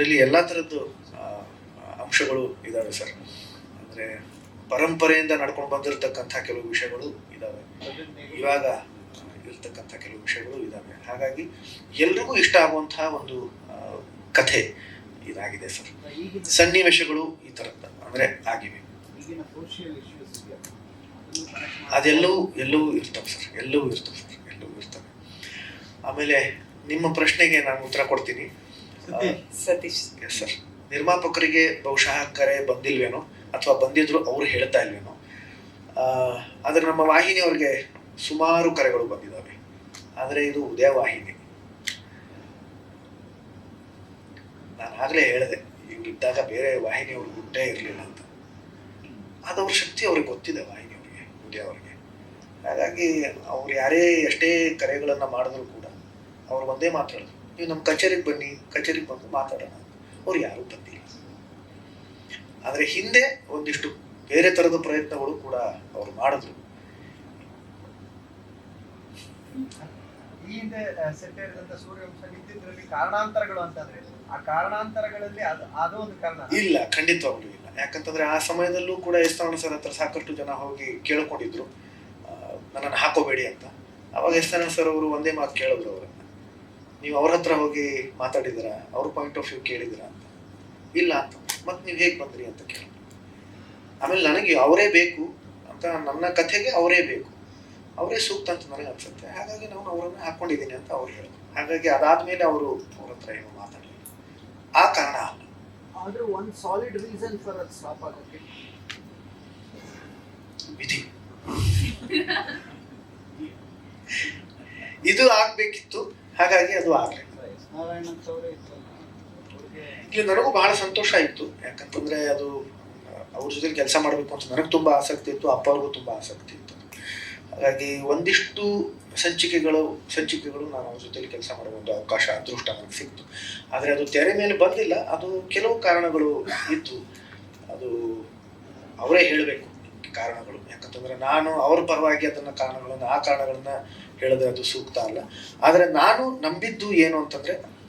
ಇದರಲ್ಲಿ ಎಲ್ಲ ಥರದ್ದು ಅಂಶಗಳು ಇದ್ದಾವೆ ಸರ್. ಅಂದರೆ ಪರಂಪರೆಯಿಂದ ನಡ್ಕೊಂಡು ಬಂದಿರತಕ್ಕಂಥ ಕೆಲವು ವಿಷಯಗಳು ಇದ್ದಾವೆ ಇವಾಗ ಇರತಕ್ಕಂಥ ಕೆಲವು ವಿಷಯಗಳು ಇದ್ದಾವೆ ಹಾಗಾಗಿ ಎಲ್ರಿಗೂ ಇಷ್ಟ ಆಗುವಂತಹ ಒಂದು ಕಥೆ ಇದಾಗಿದೆ ಸರ್. ಸನ್ನಿವೇಶಗಳು ಈ ಥರದ್ದು ಅಂದರೆ ಆಗಿವೆ. ಅದೆಲ್ಲವೂ, ಎಲ್ಲವೂ ಇರ್ತವೆ ಸರ್. ಎಲ್ಲವೂ ಇರ್ತವೆ ಸರ್. ಎಲ್ಲವೂ ಇರ್ತವೆ. ಆಮೇಲೆ ನಿಮ್ಮ ಪ್ರಶ್ನೆಗೆ ನಾನು ಉತ್ತರ ಕೊಡ್ತೀನಿ. ಸತೀಶ್ ಎಸ್ ಸರ್ ನಿರ್ಮಾಪಕರಿಗೆ ಬಹುಶಃ ಕರೆ ಬಂದಿಲ್ವೇನೋ ಅಥವಾ ಬಂದಿದ್ರು ಅವ್ರು ಹೇಳ್ತಾ ಇಲ್ವೇನೋ. ಆ, ಆದ್ರೆ ನಮ್ಮ ವಾಹಿನಿಯವ್ರಿಗೆ ಸುಮಾರು ಕರೆಗಳು ಬಂದಿದ್ದಾವೆ. ಆದರೆ ಇದು ಉದಯ ವಾಹಿನಿ. ನಾನು ಆಗಲೇ ಹೇಳಿದೆ ಇವ್ರಿದ್ದಾಗ ಬೇರೆ ವಾಹಿನಿಯವ್ರಿಗೆ ಗುಟ್ಟೇ ಇರಲಿಲ್ಲ ಅಂತ. ಅದವ್ರ ಶಕ್ತಿ ಅವ್ರಿಗೆ ಗೊತ್ತಿದೆ ವಾಹಿನಿಯವರಿಗೆ ಉದಯ ಅವರಿಗೆ. ಹಾಗಾಗಿ ಅವ್ರು ಯಾರೇ ಎಷ್ಟೇ ಕರೆಗಳನ್ನು ಮಾಡಿದ್ರು ಕೂಡ ಅವ್ರು ಒಂದೇ ಮಾತಾಡೋದು. ನೀವು ನಮ್ಮ ಕಚೇರಿಗೆ ಬನ್ನಿ ಕಚೇರಿಗೆ ಬಂದು ಮಾತಾಡೋಣ ಅವ್ರು ಯಾರೂ ಬಂದಿಲ್ಲ. ಆದರೆ ಹಿಂದೆ ಒಂದಿಷ್ಟು ಬೇರೆ ಥರದ ಪ್ರಯತ್ನಗಳು ಕೂಡ ಅವರು ಮಾಡಿದ್ರು. ಈ ಹಿಂದೆ ಸೂರ್ಯವಂಶ ಕಾರಣಾಂತರಗಳು ಅಂತಂದ್ರೆ ಆ ಕಾರಣಾಂತರಗಳಲ್ಲಿ ಅದು ಅದು ಒಂದು ಕಾರಣ. ಇಲ್ಲ ಖಂಡಿತವಾಗ್ಲೂ ಇಲ್ಲ. ಯಾಕಂತಂದ್ರೆ ಆ ಸಮಯದಲ್ಲೂ ಕೂಡ ಎಸ್ ನಾರಾಯಣ ಸರ್ ಹತ್ರ ಸಾಕಷ್ಟು ಜನ ಹೋಗಿ ಕೇಳ್ಕೊಂಡಿದ್ರು. ನನ್ನನ್ನು ಹಾಕೋಬೇಡಿ ಅಂತ. ಅವಾಗ ಎಸ್ ನಾರಾಯಣ ಸರ್ ಅವರು ಒಂದೇ ಮಾತು ಕೇಳಿದ್ರು ಅವರನ್ನ ನೀವು ಅವ್ರ ಹತ್ರ ಹೋಗಿ ಮಾತಾಡಿದಿರಾ ಅವ್ರ ಪಾಯಿಂಟ್ ಆಫ್ ವ್ಯೂ ಕೇಳಿದಿರ ಅಂತ. ಇಲ್ಲ ಅಂತ. ಮತ್ತೆ ನೀವು ಹೇಗೆ ಬಂದ್ರಿ ಅಂತ ಕೇಳಿದ್ರು ಆಮೇಲೆ ನನಗೆ ಅವರೇ ಬೇಕು ಅಂತ ನನ್ನ ಕಥೆಗೆ ಅವರೇ ಬೇಕು. ಅವರೇ ಸೂಕ್ತ ಅಂತ ನನಗೆ ಅನ್ಸುತ್ತೆ. ಹಾಗಾಗಿ ನಾನು ಅವರನ್ನ ಹಾಕೊಂಡಿದ್ದೀನಿ ಅಂತ ಅವ್ರು ಹೇಳಿದ್ರು ಹಾಗಾಗಿ ಅದಾದ್ಮೇಲೆ ಅವರು ಅವ್ರ ಹತ್ರ ಏನು ಮಾತಾಡಲಿಲ್ಲ. ಆ ಕಾರಣ ಅಲ್ಲ. ಆದ್ರೂ ಒಂದ್ ಸಾಲಿಡ್ ರೀಸನ್ ಫಾರ್ ಅದು ಸ್ಟಾಪ್ ಆಗೋಕೆ. ವಿಧಿ. ಇದು ಆಗ್ಬೇಕಿತ್ತು. ಹಾಗಾಗಿ ಅದು ಆಗಲಿ. ಇಲ್ಲಿ ನನಗೂ ಬಹಳ ಸಂತೋಷ ಇತ್ತು. ಯಾಕಂತಂದ್ರೆ ಅದು, ಅವ್ರ ಜೊತೆ ಕೆಲಸ ಮಾಡಬೇಕು ಅಂತ ನನಗೆ ತುಂಬಾ ಆಸಕ್ತಿ ಇತ್ತು ಅಪ್ಪ ಅವ್ರಿಗೂ ತುಂಬಾ ಆಸಕ್ತಿ ಇತ್ತು. ಹಾಗಾಗಿ ಒಂದಿಷ್ಟು ಸಂಚಿಕೆಗಳು ಸಂಚಿಕೆಗಳು ನಾನು ಅವ್ರ ಜೊತೆಲಿ ಕೆಲಸ ಮಾಡುವ ಒಂದು ಅವಕಾಶ, ಅದೃಷ್ಟ ನನಗೆ ಸಿಕ್ತು. ಆದರೆ ಅದು ತೆರೆ ಮೇಲೆ ಬಂದಿಲ್ಲ, ಅದು ಕೆಲವು ಕಾರಣಗಳು ಇತ್ತು. ಅದು ಅವರೇ ಹೇಳಬೇಕು. ಕಾರಣಗಳು. ಯಾಕಂತಂದ್ರೆ ನಾನು ಅವ್ರ ಪರವಾಗಿ ಅದನ್ನ ಕಾರಣಗಳನ್ನ, ಆ ಕಾರಣಗಳನ್ನ ಹೇಳಿದ್ರೆ ಅದು ಸೂಕ್ತ ಅಲ್ಲ. ಆದರೆ ನಾನು ನಂಬಿದ್ದು ಏನು ಅಂತಂದ್ರೆ,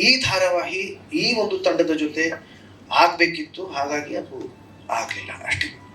ಈ ಧಾರಾವಾಹಿ ಈ ಒಂದು ತಂಡದ ಜೊತೆ ಆಗ್ಬೇಕಿತ್ತು, ಹಾಗಾಗಿ ಅದು ಆಗ್ಲಿಲ್ಲ ಅಷ್ಟೇ.